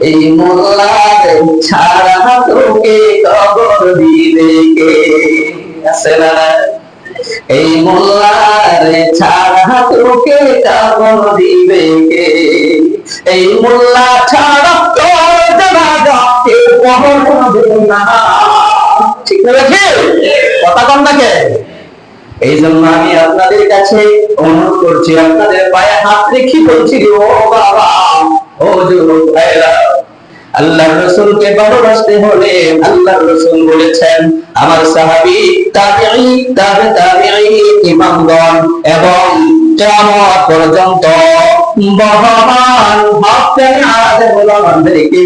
এই মোল্লাদের ছাড়া তোকে কবর দিবে কে? আছে না? এই মোল্লারে ছাড়া তোকে কবর দিবে কে? এই মোল্লা ছাড়া তোর জানাজাকে পড়বে না। ঠিক আছে কথা কম এই জন্য আমি আপনাদের কাছে অনুরোধ করছি, আপনাদের পায়ে হাত রেখে বলছি, ও বাবা। আল্লাহ রসুলকে ভালোবাসতে হলে আল্লাহ রসুল বলেছেন আমার সাহাবি তাবিঈ তাবে তাবিঈ ইমামগণ এবং কিয়ামত পর্যন্ত বহমান আদে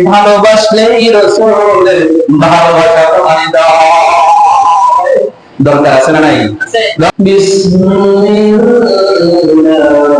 ভালোবাসলেই রসুলের ভালোবাসা প্রমাণিত। দরকার আছে না নাই? قل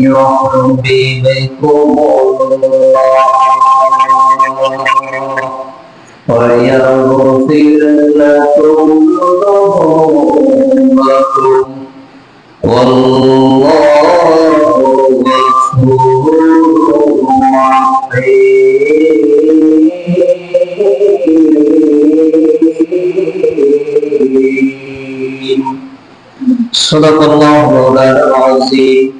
يحببكم الله ويغفر لكم ذنوبكم والله غفور رحيم صدق الله مولانا العظيم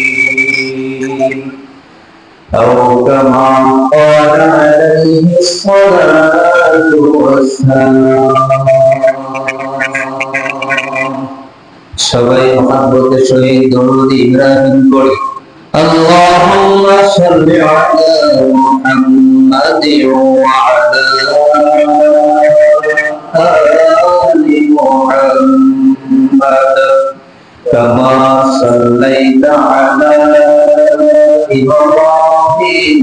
أو كما قال عليه الصلاة والسلام সবাই মহাব্বতের সহিত দরুদ ইব্রাহিম করি اللهم صل على محمد وعلى آل محمد كما صليت على إبراهيم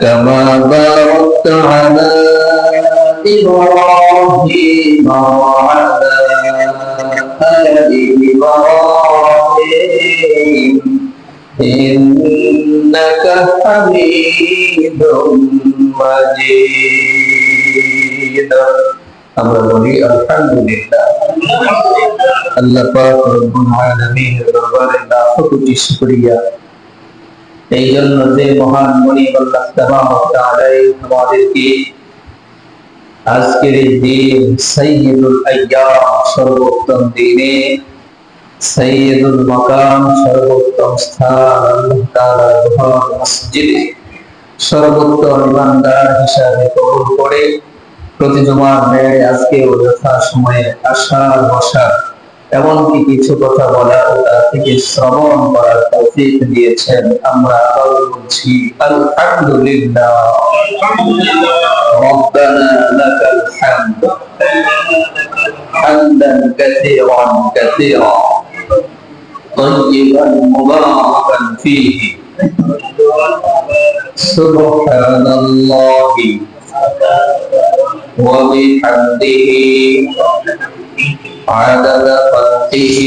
كما باركت على إبراهيم وعلى آل إبراهيم إنك حميد مجيد আমরা বলি আলহামদুলিল্লাহ আল্লাহ পাক রব্বুল আলামিনের দরবারে লাখো কোটি শুকরিয়া এই জন্য যে মহান মনি আমাদেরকে আজকের এই দিন সাইয়্যিদুল আইয়াম সর্বোত্তম দিনে, সাইয়্যিদুল মাকাম সর্বোত্তম স্থান মসজিদে সর্বোত্তম ইমানদার হিসাবে কবুল করে প্রতি জুমার মেয়ে আজকে যথা সময়ে আসার বসার এমনকি কিছু কথা বলা ও তা থেকে শ্রবণ করার তৌফিক দিয়েছেন আমরা আবারও বলছি আলহামদুলিল্লাহ ربنا لك الحمد حمدا كثيرا كثيرا طيبا مباركا فيه سبحان الله وبحمده عدد خلقه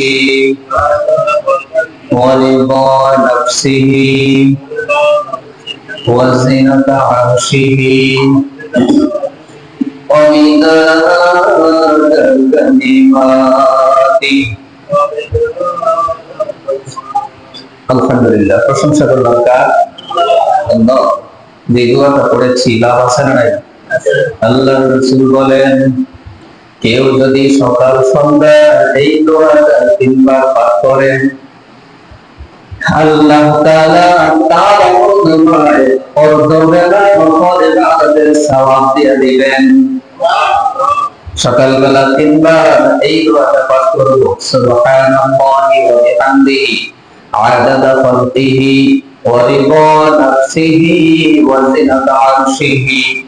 ورضا نفسه وزنة عرشه ومداد كلماته আলহামদুলিল্লাহ প্রশংসা করলাম কার আল্লাহ যে দোয়াটা পড়েছি লাভ আছে না নাই আল্লাহ রসুল বলেন কেউ যদি সকাল, সন্ধ্যা এই দোয়াটা তিনবার পাঠ করেন, আল্লাহ তাআলা তার অনুযায়ী অর্ধবেলা সওয়াব দিয়ে দিবেন। সকালবেলা তিনবার এই দোয়াটা পাঠ করব। সুবহানাল্লাহি ওয়া বিহামদিহি আদাদা খালকিহি ওয়া রিদা নাফসিহি, ওয়া আরশিহি।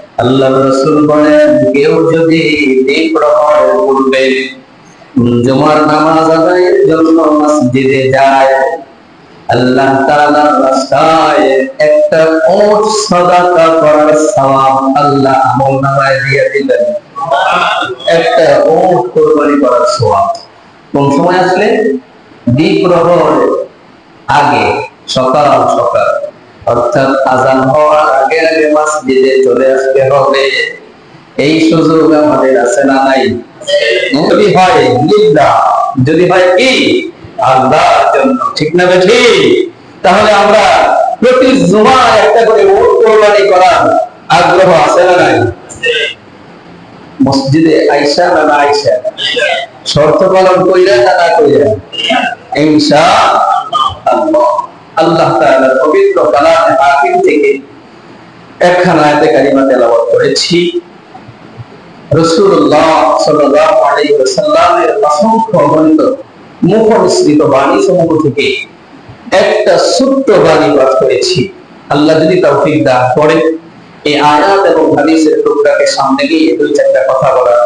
আল্লাহ রাসূল বলেন, কেউ যদি জুমার নামাজ আদায়ের জন্য মসজিদে যায়, আল্লাহ রাস্তায় একটা ওট সাদাকা করার সওয়াব আল্লাহ দিয়ে দিবেন একটা ওট কোরবানি করার সওয়াব। কোন সময় আসলে? দ্বীপ্রহর আগে, সকাল সকাল। অর্থাৎ আজান হওয়ার আগে আগে মসজিদে চলে আসতে হবে। এই সুযোগ আমাদের আছে না নাই? যদি হয়, লিল্লাহ। যদি হয় কি? আল্লাহর জন্য। ঠিক না বেঠি তাহলে আমরা প্রতি জুমা একটা করে ওট কোরবানি করার আগ্রহ আছে না নাই? মসজিদে আইসা না না আইসা শর্ত পালন কইরা না না কইরা? ইনশা আল্লাহ। আল্লাহ পবিত্র কালামে হাকিম থেকে একখানা আয়াতে কারিমা তেলাওয়াত করেছি। রাসূলুল্লাহ সাল্লাল্লাহু আলাইহি ওয়াসাল্লামের অসংখ্য বাণী সমূহ থেকে একটা ছোট্ট বাণী পাঠ করেছি। আল্লাহ যদি তৌফিক দান করে, এই আয়াত এবং হাদিসের টুকরাকে সামনে গিয়ে দুই চারটা কথা বলার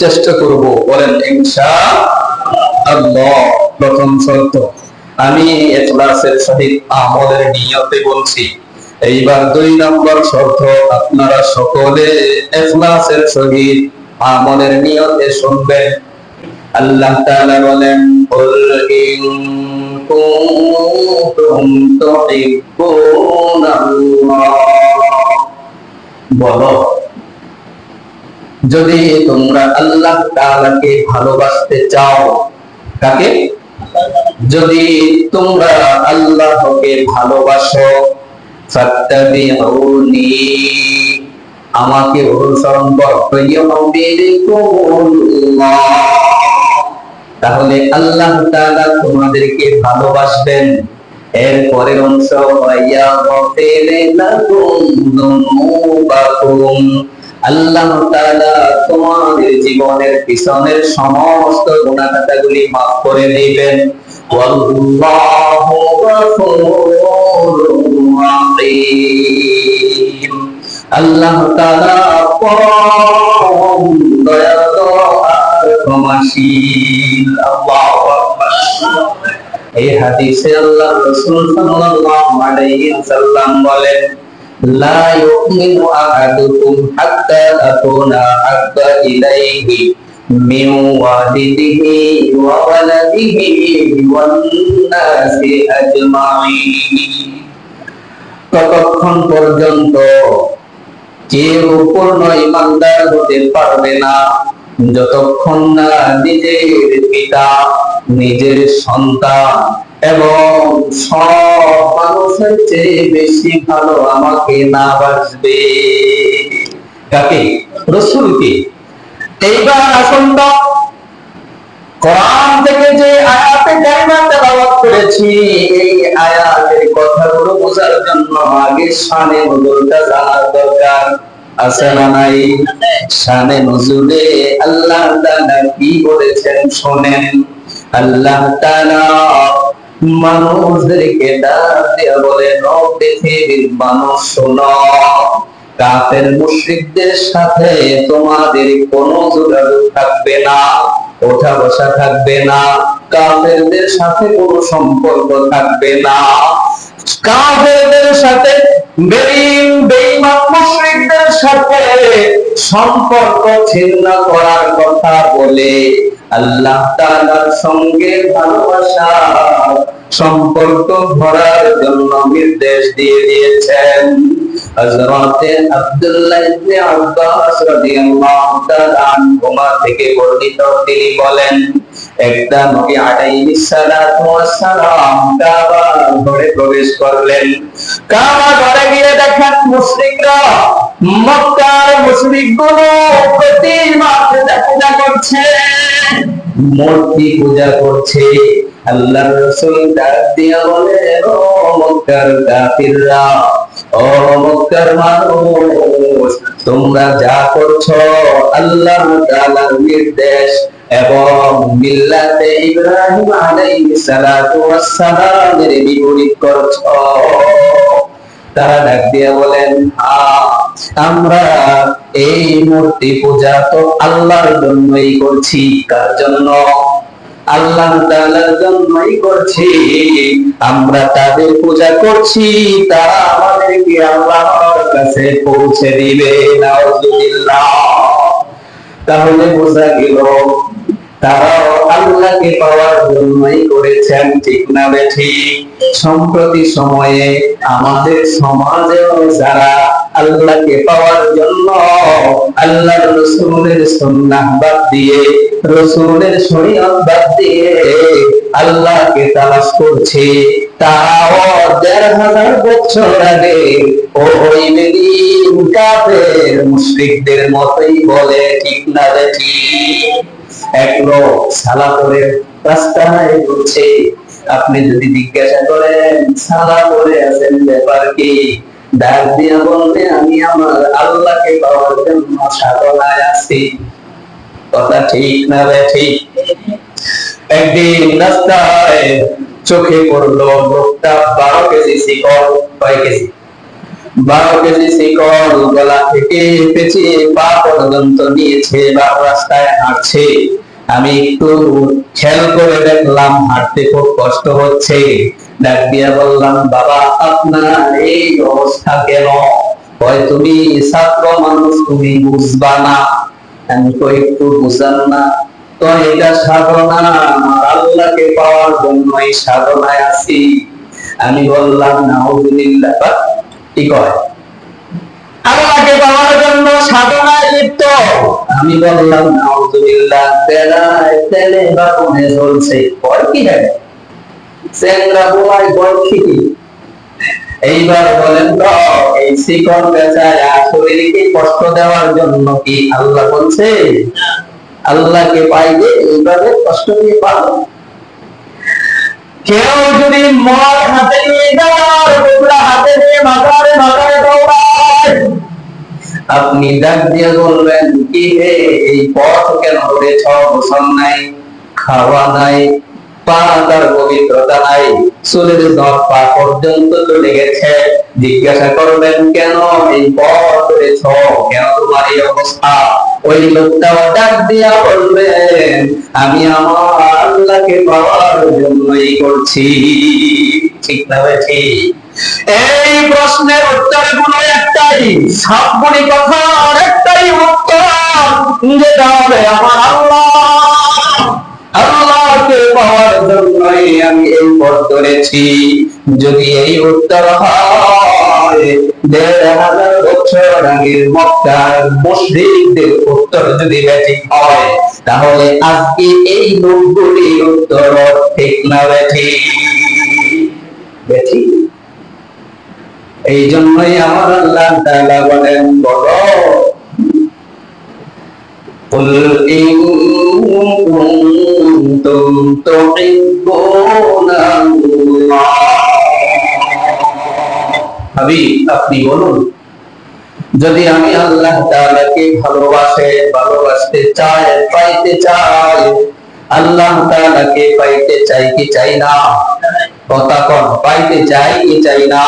চেষ্টা করব। বলেন ইনশাআল্লাহ প্রথম শর্ত। আমি এখলাসের সহিত আমলের নিয়তে বলছি। এইবার দুই নম্বর শর্ত, আপনারা সকলে এখলাসের সহিত আমলের নিয়তে শুনবেন। আল্লাহ তাআলা বলেন, কুল ইন কুনতুম তুহিব্বুনাল্লাহ বলো, যদি তোমরা আল্লাহ তাআলাকে ভালোবাসতে চাও, কাকে? যদি তোমরা আল্লাহকে ভালোবাসো আমাকে অনুসরণ করো তাহলে আল্লাহ তাআলা তোমাদেরকে ভালোবাসবেন। এর পরের অংশ আল্লাহ তাআলা তোমাদের জীবনের পিছনের সমস্ত গুনাহখাতাগুলি মাফ করে দিবেন। ওয়াল্লাহু গফুরুর রাহিম আল্লাহ তাআলা পরম দয়ালু আর ক্ষমাশীল। আল্লাহু আকবার। এই হাদিসে আল্লাহ রাসূল সাল্লাল্লাহু আলাইহি ওয়াসাল্লাম বলেন লা ইউমিনু আহাদুকুম হাত্তা আকুনা হাব্বা ইলাইহি মিন ওয়ালিদিহি ওয়া ওয়ালাদিহি ওয়ান ততক্ষণ পর্যন্ত কেউ পূর্ণ ইমানদার হতে পারবে না, যতক্ষণ না নিজের পিতা, নিজের সন্তান এবং সব মানুষের চেয়ে বেশি ভালো আমাকে না কাকে? রসুলকে। এইবার কোরআন থেকে যে আয়াতে তেলাওয়াত করেছি, এই আয়াতের কথাগুলো বোঝার জন্য আগে শানে নজরুলটা জানার দরকার। আছে না নাই? শানে নজরুলে আল্লাহ তাআলা কি বলেছেন শুনেন। আল্লাহ তাআলা মানুষদেরকে ডাক দিয়ে বলেন ও পৃথিবীর মানুষ শোনো, কাফের মুশরিকদের সাথে তোমাদের কোনো যোগাযোগ থাকবে না, ওঠা বসা থাকবে না, কাফেরদের সাথে কোনো সম্পর্ক থাকবে না। কাফেরদের সাথে বেঈন বেঈমান মুশরিকদের সাথে সম্পর্ক ছিন্ন করার কথা বলে আল্লাহ তাআলার সঙ্গে ভালোবাসা সম্পর্ক ভরার জন্য নির্দেশ দিয়ে দিয়েছেন হযরতে আব্দুল্লাহ ইবনে আব্বাস রাদিয়াল্লাহু তাআলা থেকে বর্ণিত তিনি বলেন, একটা নবী আলাইহিস সালাতু ওয়াস সালাম কাবা ঘরে প্রবেশ করলেন। কাবা ঘরে গিয়ে দেখেন মুশরিকরা মক্কার মুশরিকগুলো প্রতিমা পূজা করছে। মূর্তি পূজা করছে। আল্লাহ রসুল ডাক দিয়া বলে, ও মক্কার কাফিররা, ও মক্কার মানুষ, তোমরা যা করছ আল্লাহ তাআলার নির্দেশ এবং মিল্লাতে ইব্রাহিম আলাইহিস সালাতু ওয়াস সালামের বিপরীত করছ। তারা ডাক দিয়া বলেন "হ্যাঁ, আমরা এই মূর্তি পূজা তো আল্লাহর জন্যই করছি। কার জন্য? আল্লাহ তাআলার জন্যই করছি। আমরা তাদের পূজা করছি তারা আমাদেরকে আল্লাহর কাছে পৌঁছে দিবে। নাউজুবিল্লাহ। তাহলে বোঝা গেল তারাও আল্লাহকে পাওয়ার জন্যই করেছেন, ঠিক না বেঠি সম্প্রতি সময়ে আমাদের সমাজেও যারা আল্লাহকে পাওয়ার জন্য আল্লাহ রসুলের সুন্নাহ বাদ দিয়ে, রসুলের শরীয়ত বাদ দিয়ে আল্লাহকে তালাশ করছে দেড় হাজার বছর আগে ওই মুশরিকদের মতোই বলে, ঠিক না বেঠি এক সালা করে রাস্তায় ঘুরছে। আপনি যদি জিজ্ঞাসা করেন, সালা করে আছেন ব্যাপার কি? ডাক দিয়া বলতে আমি আমার আল্লাহকে পাওয়ার জন্য সাধনায় আছি। কথা ঠিক না রে ঠিক একদিন রাস্তায় চোখে পড়ল লোকটা বারো কেজি শিকল কয় কেজি? বারো আমি একটু খেয়াল করে দেখলাম, হাঁটতে খুব কষ্ট হচ্ছে। ডাক দিয়া বললাম, বাবা, আপনার এই অবস্থা কেন? হয় তুমি ছাত্র মানুষ, তুমি বুঝবা না। আমি তো একটু বুঝলাম না। তো এটা সাধনা আল্লাহকে পাওয়ার জন্যই সাধনায় আছি। আমি বললাম বা কি আল্লাহকে পাওয়ার জন্য সাধনায় লিপ্ত। আমি বললাম তেলে কয় কি এইবার বলেন তো এই শিকল বেচায় শরীরকে কষ্ট দেওয়ার জন্য কি আল্লাহ বলছে? আল্লাহকে পাইবে এইভাবে কষ্ট দিয়ে পাবো কেউ যদি মদ হাতে নিয়ে হাতে নিয়ে মাথারে দৌড়ায়। আপনি ডাক দিয়ে বলবেন, কি হে, এই পথ কেন ধরেছ গোসল নাই, খাওয়া নাই পবিত্রতা নাই, চুলের নখ পা পর্যন্ত চলে গেছে। জিজ্ঞাসা করবেন, কেন এই পথ ধরেছ কেন তোমার এই অবস্থা? ওই লোকটাও ডাক দিয়া বলবেন আমি আমার আল্লাহকে পাওয়ার জন্যই করছি। ঠিক না ঠিক? এই প্রশ্নের উত্তরগুলো একটাই সবগুলি কথার একটাই উত্তর যেটা হবে আমার আল্লাহ। আল্লাহকে পাওয়ার জন্যই আমি এই পথ ধরেছি। যদি এই উত্তর হয় দেড় হাজার বছর আগের মক্কার মুশরিকদের উত্তর যদি ব্যাঠিক হয় তাহলে আজকে এই লোকগুলির উত্তর ঠিক না ব্যাঠিক ব্যাঠিক এই জন্যই আমার আল্লাহ তাআলা বলেন বলো قل إن كنتم تحبون الله হাবিব, আপনি বলুন, যদি আমি আল্লাহ তাআলাকে ভালোবাসে, ভালোবাসতে চাই, পাইতে চাই, আল্লাহ তাআলাকে পাইতে চাই কি চাই না? কথা কন, পাইতে চাই কি চাই না?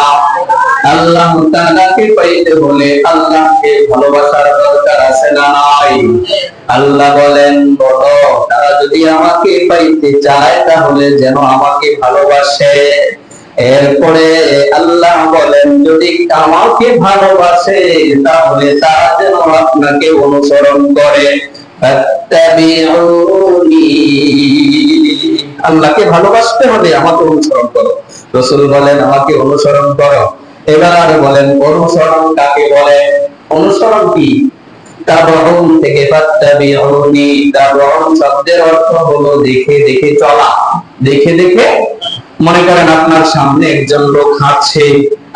আল্লাহ তাআলাকে পাইতে হলে আল্লাহকে ভালোবাসার দরকার আছে না নাই? আল্লাহ বলেন, বলো, তারা যদি আমাকে পাইতে চায়, তাহলে যেন আমাকে ভালোবাসে। এরপরে আল্লাহ বলেন, যদি আমাকে ভালোবাসে, তাহলে তারা যেন আপনাকে অনুসরণ করে। আল্লাহকে ভালোবাসতে হলে আমাকে অনুসরণ করো। রসুল বলেন, আমাকে অনুসরণ করো। এবার বলেন, অনুসরণ কাকে বলে? অনুসরণ কি? তাবউন থেকে ফাত্তাবিউনি। তাবউন শব্দের অর্থ হলো দেখে দেখে চলা। দেখে দেখে মনে করেন আপনার সামনে একজন লোক হাঁটছে,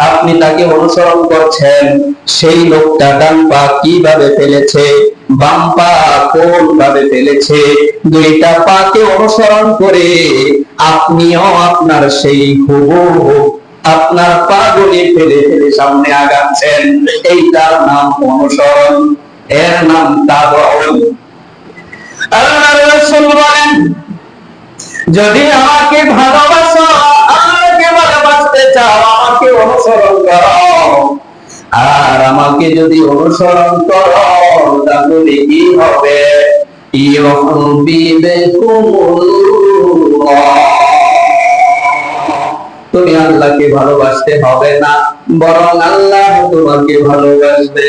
আপনি তাকে অনুসরণ করছেন, সেই লোকটা ডান পা কীভাবে ফেলেছে, বাম পা কোন ভাবে ফেলেছে, দুইটা পাকে অনুসরণ করে আপনিও আপনার সেই হুবহু, আপনার পা গুলি ফেলে ফেলে সামনে আগাচ্ছেন এইটার নাম অনুসরণ, এর নাম তাবউন আল্লাহ রাসূল বলেন, যদি আমাকে ভালোবাসো আমাকে অনুসরণ করো। আর আমাকে যদি অনুসরণ করো, তাহলে কি হবে? তুমি আল্লাহকে ভালোবাসতে হবে না, বরং আল্লাহ তোমাকে ভালোবাসবে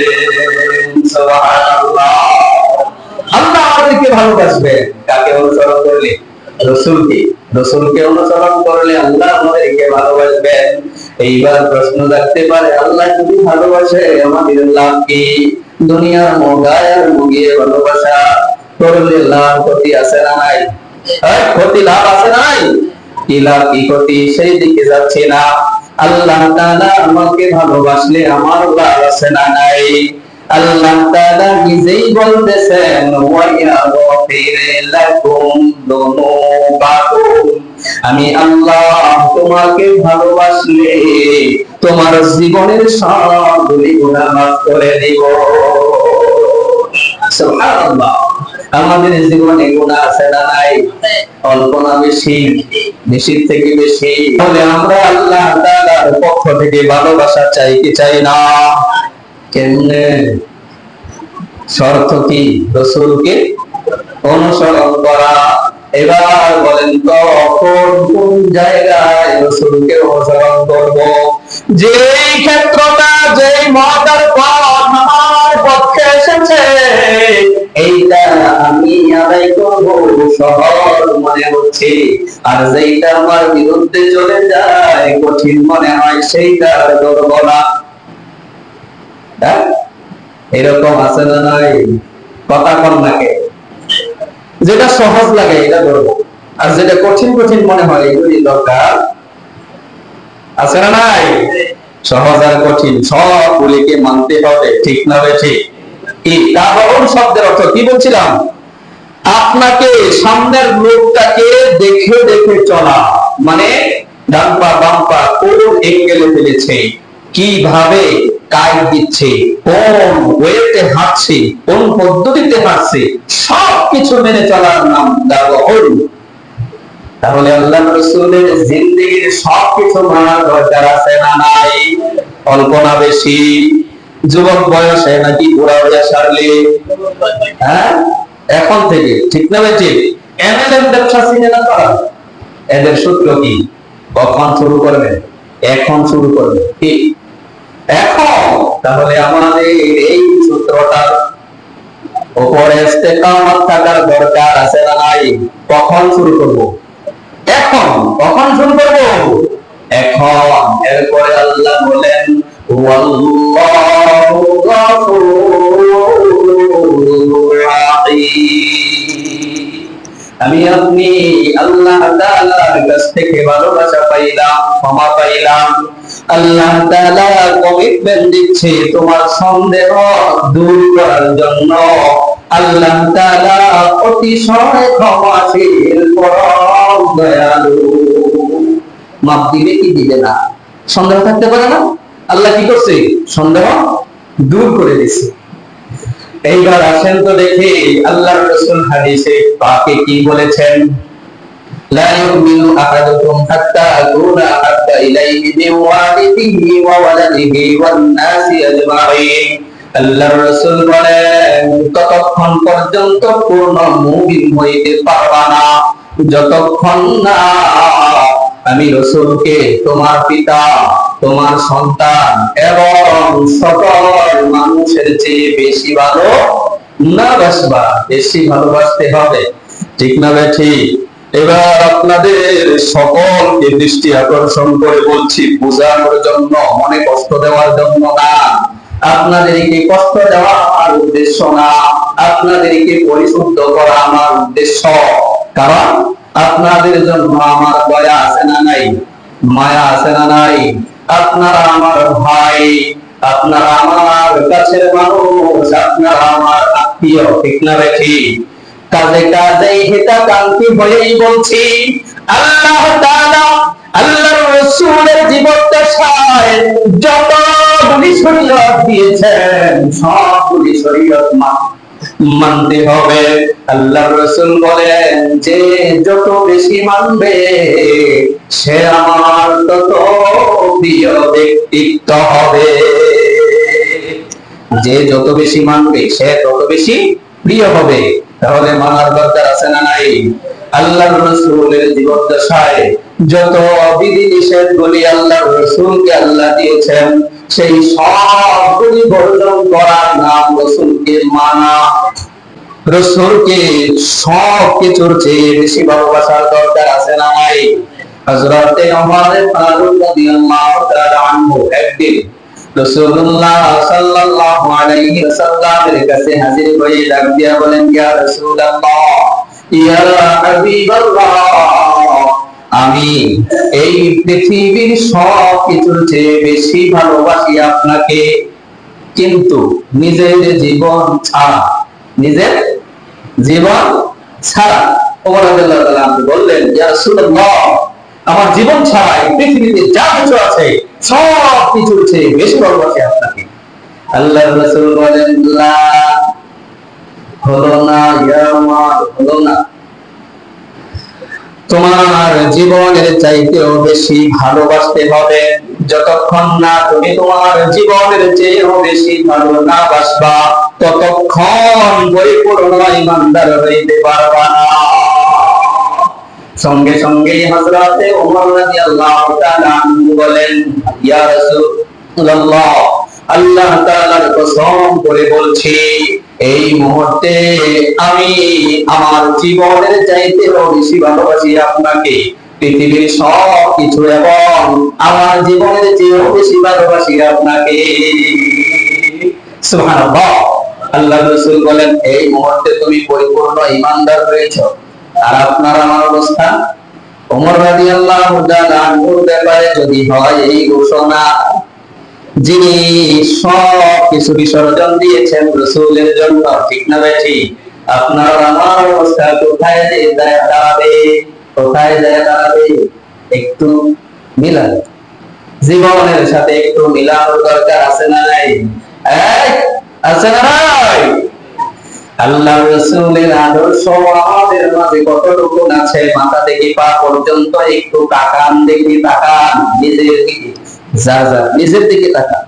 আল্লাহ আমাদেরকে ভালোবাসবে কাকে অনুসরণ করলে? রসুলকে রসুলকে অনুসরণ করলে আল্লাহ আমাদেরকে ভালোবাসবেন এইবার প্রশ্ন রাখতে পারে আল্লাহ যদি ভালোবাসে আমাদের লাভ কি? দুনিয়ার মোগায় আর মুগিয়ে ভালোবাসা করলে লাভ ক্ষতি আছে না নাই? হ্যাঁ, ক্ষতি লাভ আছে নাই? কি লাভ কি ক্ষতি? সেই দিকে যাচ্ছে না। আল্লাহ তাআলা আমাকে ভালোবাসলে আমার লাভ আছে না নাই? আল্লাহ তাআলা নিজেই বলতেছেন আমি আল্লাহ তোমাকে ভালোবাসলে তোমার জীবনের সবগুলি গুনাহ মাফ করে দিব। আমাদের জীবনে গুনাহ আছে না নাই? অল্প না বেশি? বেশির থেকে বেশি? তাহলে আমরা আল্লাহ তাআলার পক্ষ থেকে ভালোবাসা চাই কি চাই না? কেমনে শর্ত কি? রসুলকে অনুসরণ করা। এবার বলেন তো, কোন জায়গায় রসুলকে অনুসরণ করব? যেই ক্ষেত্রটা, যেই মহাদার পথ আমার পক্ষে এসেছে, এইটা আমি আদায় করব সহজ মনে হচ্ছে। আর যেইটা আমার বিরুদ্ধে চলে যায়, কঠিন মনে হয় সেইটা করব না। হ্যাঁ? এরকম আছে না নাই? কথা কন নাকে? যেটা সহজ লাগে, এটা করব আর যেটা কঠিন কঠিন মনে হয়, এগুলি দরকার। আছে না নাই? সহজ আর কঠিন। সবগুলিকে মানতে হবে, ঠিক না ঠিক? তাবরণ শব্দের অর্থ কি বলছিলাম? আপনাকে সামনের লোকটাকে দেখে দেখে চলা। মানে ডান পা, বাম পা, কোন এঙ্গেলে ফেলেছে? কীভাবে? কাজ দিচ্ছে, কোন ওয়েতে হাঁটছে, কোন পদ্ধতিতে হাঁটছে সব কিছু মেনে চলার নাম দাবর তাহলে আল্লাহ রসুলের জিন্দগির সব কিছু মানার দরকার আছে না নাই? কল্পনা বেশি? যুবক বয়সে নাকি বুড়া হইয়া সারলে? হ্যাঁ? এখন থেকে, ঠিক না ভাই এমএলএম ব্যবসা চিনে না তারা? এদের সূত্র কি? কখন শুরু করবে? এখন শুরু করবে? কি? এখন, তাহলে আমাদের এই সূত্রটার উপরে ইস্তেকামত থাকার দরকার আছে না নাই? কখন শুরু করব? এখন, কখন শুরু করব? এখন। এরপরে আল্লাহ বলেন ওয়াল্লাহু গফুরুর রাহিম। আমি আপনি আল্লাহ তাআলার কাছ থেকে ভালোবাসা পাইলাম, ক্ষমা পাইলাম। আল্লাহ তাআলা কমিটমেন্ট দিচ্ছে তোমার সন্দেহ দূর করার জন্য। আল্লাহ তাআলা অতিশয় ক্ষমাশীল, পরম দয়ালু। মাপ দিবে কি দিবে না? সন্দেহ থাকতে পারে না? আল্লাহ কি করছে? সন্দেহ দূর করে দিছে এইবার আসেন তো দেখি, আল্লাহর রাসূল হাদিসে পাকে কি বলেছেন? লা ইউমিনু আহাদুকুম হাত্তা আকুনা হাত্তা ইলাইহি বিওয়ালিদিহি ওয়া ওয়ালাদিহি ওয়ান নাসি আজমাইন। আল্লাহর রাসূল বলেন, ততক্ষণ পর্যন্ত পূর্ণ মুমিন হইতে পারবা না। যতক্ষণ না আমি রাসূলকে, তোমার পিতা তোমার সন্তান এবং সকল মানুষের চেয়ে বেশি ভালো না বাসবা? বেশি ভালোবাসতে হবে। ঠিক না বে ঠিক? এবার আপনাদের সকলকে দৃষ্টি আকর্ষণ করে বলছি, বোঝানোর জন্য, মনে কষ্ট দেওয়ার জন্য না। আপনাদেরকে কষ্ট দেওয়া আমার উদ্দেশ্য না। আপনাদেরকে পরিশুদ্ধ করা আমার উদ্দেশ্য। কারণ আপনাদের জন্য আমার দয়া আছে না নাই? মায়া আছে না নাই? আপনারা আমার ভাই, আপনারা আমার কাছের মানুষ, আপনারা আমার আত্মীয়, ঠিক না রেখি কাজে কাজে হিতাকাঙ্ক্ষী হয়েই বলছি, আল্লাহ তাআলা আল্লাহর রাসূলের জীবন দশায় যতগুলি শরীয়ত দিয়েছেন সবগুলি শরীয়ত মা- মানতে হবে। আল্লাহ রসুল বলেন, যে যত বেশি মানবে, সে আমার তত প্রিয় ব্যক্তিত্ব হবে। যে যত বেশি মানবে, সে তত বেশি প্রিয় হবে। তাহলে মানার দরকার আছে না নাই? আল্লাহ রসুলের জীবন দশায় যত বিধি নিষেধ গুলি আল্লাহ রসুলকে আল্লাহ দিয়েছেন, সেই সবগুলি বর্জন করার নাম রসুলকে মানা রসুলকে বেশি ভালোবাসার দরকার আছে না হযরতে ওমর ফারুক রাদিয়াল্লাহু তাআলা আনহু একদিন রাসূলুল্লাহ সাল্লাল্লাহু আলাইহি ওয়াসাল্লামের কাছে হাজির হয়ে ডাক দিয়া বলেন, ইয়া রাসূলুল্লাহ, ইয়া হাবিবাল্লাহ, আমি এই পৃথিবীর সব কিছুর চেয়ে বেশি ভালোবাসি আপনাকে। কিন্তু নিজের জীবন ছাড়া, নিজের জীবন ছাড়া বললেন আমার জীবন ছাড়া এই পৃথিবীতে যা কিছু আছে, সব কিছুর চেয়ে বেশি আপনাকে। আল্লাহ বলেন হলো না, ইয়া তোমার জীবনের চাইতেও বেশি ভালোবাসতে হবে। যতক্ষণ না তুমি তোমার জীবনের চেয়েও বেশি ভালো না বাসবা, ততক্ষণ পরিপূর্ণ ইমানদার হইতে পারবা না। সঙ্গে সঙ্গে হযরতে ওমর রাদিয়াল্লাহু তাআলা বলেন, ইয়া রাসূলুল্লাহ, আল্লাহ তাআলার কসম করে বলছি এই মুহূর্তে আমি আমার জীবনের চাইতেও বেশি ভালোবাসি আপনাকে। পৃথিবীর সব কিছু এবং আমার জীবনের চেয়েও বেশি ভালোবাসি আপনাকে। আল্লাহ রাসূল বলেন, এই মুহূর্তে তুমি পরিপূর্ণ ইমানদার হয়েছো আর আপনার আমার অবস্থা? ওমর রাদিয়াল্লাহু ব্যাপারে যদি হয় এই ঘোষণা। যিনি সব কিছু বিসর্জন দিয়েছেন রসুলের জন্য, ঠিক না ঠিক আপনার আমার অবস্থা কোথায় যায় দাঁড়াবে? কোথায় যায় দাঁড়াবে? একটু মিলান। জীবনের সাথে একটু মিলানোর দরকার আছে না নাই? আছে না নাই? আল্লাহ রসুলের আদর্শ আমাদের মাঝে কতটুকু আছে? মাথা থেকে পা পর্যন্ত একটু তাকান, দেখি তাকান, নিজের দিকে যা যা, নিজের দিকে তাকান।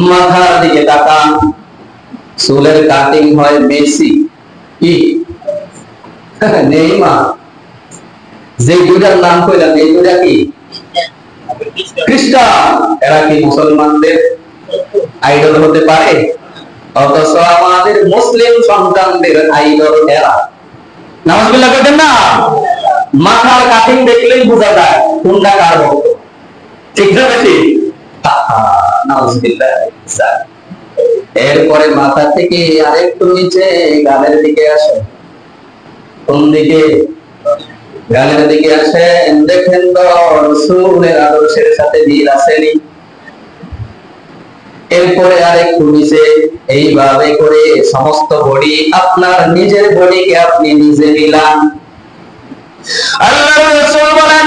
মাথার দিকে তাকান। চুলের কাটিং হয় মেসি। কি? যে নাম কইলাম এই কি? খ্রিস্টান। এরা কি মুসলমানদের আইডল হতে পারে? অথচ আমাদের মুসলিম সন্তানদের আইডল এরা। নামাজবিল্লাহ করবেন না? মাথার কাটিং দেখলেই বোঝা যায় কোনটা কার এরপরে মাথা থেকে আরেকটু নিচে গালের দিকে আসে কোন দিকে? গালের দিকে আসেন। দেখেন তো রসুলের আদর্শের সাথে মিল আসেনি। এরপরে আরেকটু নিচে, এইভাবে করে সমস্ত বডি আপনার নিজের বডিকে আপনি নিজে মিলান। আল্লাহ রাসূল বলেন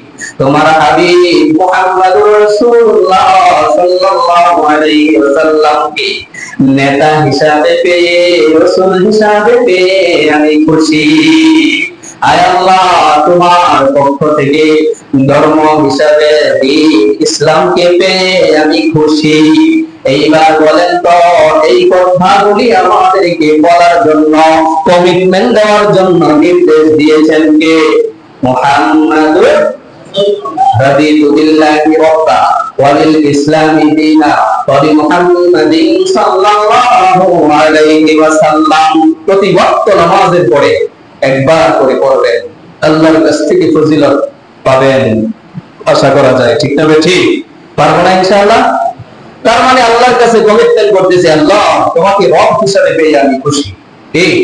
তোমার হাবিব মুহাম্মদুর রাসূলুল্লাহ সাল্লাল্লাহু আলাইহি নেতা হিসাবে পেয়ে, রাসূল হিসাবে পেয়ে আমি খুশি। আয় আল্লাহ, তোমার পক্ষ থেকে ধর্ম হিসাবে পেয়ে আমি খুশি। এইবার বলেন তো, এই কথাগুলি আমাদেরকে বলার জন্য কমিটমেন্ট দেওয়ার জন্য নির্দেশ দিয়েছেন কে? মুহাম্মাদুর رضيت بالله ربا وللإسلام دينا ولمحمد صلى الله عليه وسلم প্রতি ওয়াক্ত নামাজের পরে একবার করে পড়বেন আল্লাহর কাছ থেকে ফজিলত পাবেন আশা করা যায় ঠিক না ঠিক পারবো না ইনশাআল্লাহ তার মানে আল্লাহর কাছে কমিটমেন্ট করতেছে আল্লাহ তোমাকে রব হিসাবে পেয়ে আমি খুশি ঠিক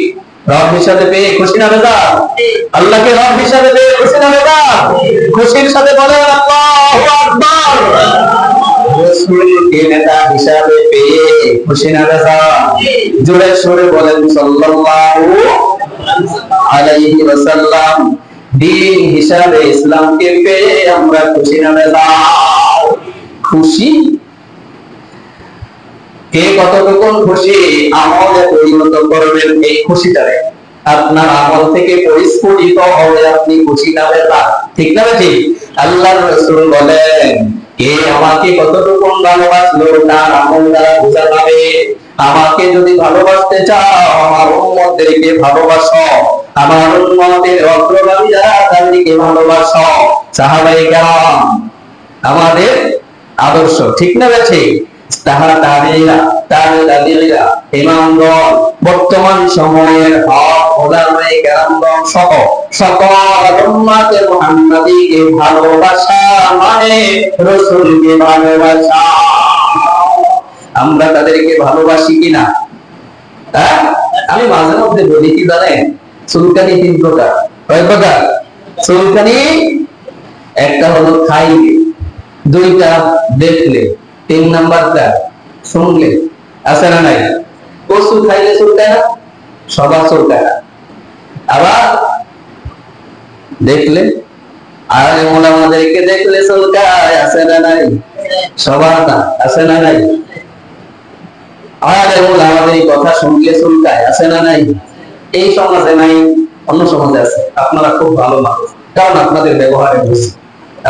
রব হিসাবে পেয়ে খুশি না বেদা? আল্লাহকে রব হিসাবে পেয়ে খুশি না বেদা? খুশির সাথে বলেন আল্লাহু আকবার! রাসূলকে নেতা হিসাবে পেয়ে খুশি না বেদা? জোরে সোরে বলেন সাল্লাল্লাহু আলাইহি ওয়াসাল্লাম দিন হিসাবে ইসলামকে পেয়ে আমরা খুশি না বেদা? খুশি কতটুকু খুশি পরিণত করবেন এই খুশিটারে। আপনার আমল থেকে পরিস্ফুটিত হবে আপনি ঠিক না বলেন, কে আমাকে কতটুকু তার আমল দ্বারা বোঝা যাবে। আমাকে যদি ভালোবাসতে চাও, আমার উম্মতদেরকে ভালোবাসো। আমার উম্মতের অগ্রগামী যারা তাদেরকে ভালোবাসো। সাহাবাই আমাদের আদর্শ, ঠিক না ঠিক তাহার তাবে তাবেইরা ইমামগণ, বর্তমান সময়ের হক সহ সকল উম্মতে মুহাম্মাদীকে ভালোবাসা মানে ভালোবাসা। আমরা তাদেরকে ভালোবাসি কিনা? হ্যাঁ? আমি মাঝে মধ্যে বলি কি জানেন? সুলকানি তিন প্রকার। কয় প্রকার? সুলকানি একটা হলো খাইলে, দুইটা দেখলে। তিন নাম্বারটা শুনলে? আছে না নাই? পশু খাইলে চলকায় না সবার চলকায় না আবার দেখলে? আর আমাদেরকে দেখলে আছে না নাই? সবার না, আছে না নাই? আর এমন আমাদের এই কথা শুনলে আছে না নাই? এই সমাজে নাই, অন্য সমাজে আছে। আপনারা খুব ভালো মানুষ। কারণ আপনাদের ব্যবহারে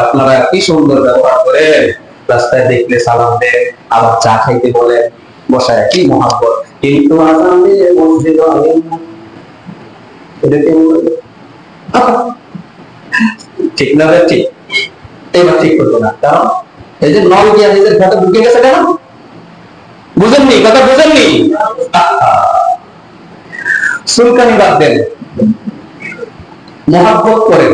আপনারা কি সুন্দর ব্যবহার করেন? রাস্তায় দেখলে সালাম দেন, আবার চা খাইতে বলেন, বসায়, কি মহাব্বত? কিন্তু আজান দিলে মসজিদ এটা কেমন ঠিক না ঠিক। এবার ঠিক করতো না। কারণ এই যে নল গিয়া নিজের ঘাটে ঢুকে গেছে কেন? বুঝেননি? কথা বুঝেননি। সুলকানি বাদ দেন। মহাব্বত করেন।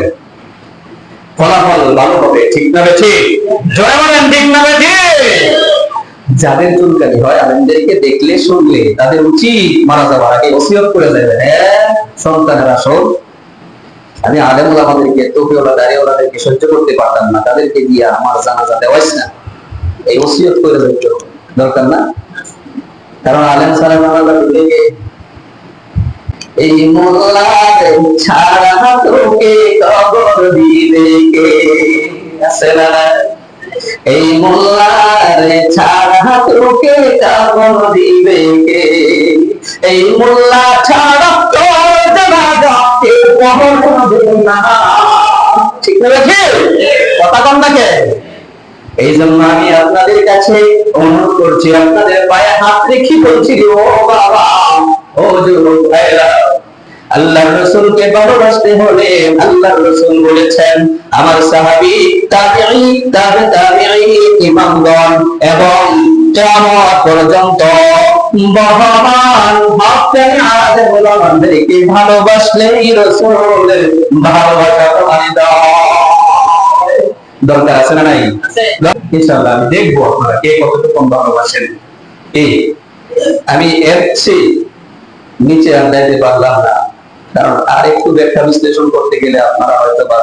ফলাফল ভালো হবে। ঠিক না ঠিক। জয় বলেন ঠিক না যাদের চুলকানি হয় আলেমদেরকে দেখলে, শুনলে, তাদের উচিত মারা যাওয়ার আগে ওসিয়ত করে যাবে হ্যাঁ? সন্তানের আসল আমি আলেম আমাদেরকে তোফিওলা দাঁড়িয়েওয়ালাদেরকে সহ্য করতে পারতাম না। তাদেরকে দিয়ে আমার জানাজা দেওয়াইস না। এই ওসিয়ত করে যাইতে দরকার না? কারণ আলেম সালাম আল্লাহ দিকে এই মোল্লাদের ছাড়া তোকে কবর দিবে কে। আছে না? এই মোল্লারে ছাড়া তোকে কবর দিবে কে? এই মোল্লা ছাড়া তোর জানাজাকে কবর দেবে না। ঠিক না রেখে কথা কম থাকে এই জন্য আমি আপনাদের কাছে অনুরোধ করছি, আপনাদের পায়ে হাত রেখে বলছি, ও বাবা, ও যুবক ভাইরা আল্লাহ রসুলকে ভালোবাসতে হলে আল্লাহ রসুল বলেছেন আমার সাহাবি তাবিঈ তাবে তাবিঈ ইমামগণ এবং কিয়ামত পর্যন্ত বহমান হকের আদেম ওলামাদেরকে ভালোবাসলেই রসুলের ভালোবাসা প্রমাণিত দরকার আছে না নাই? ইনশাআল্লাহ আমি দেখব আপনারা কে কতটুকু ভালোবাসেন। এই আমি এর চেয়ে নিচে আর যাইতে পারলাম না। কারণ আর একটু ব্যাখ্যা বিশ্লেষণ করতে গেলে আপনারা হয়তো বা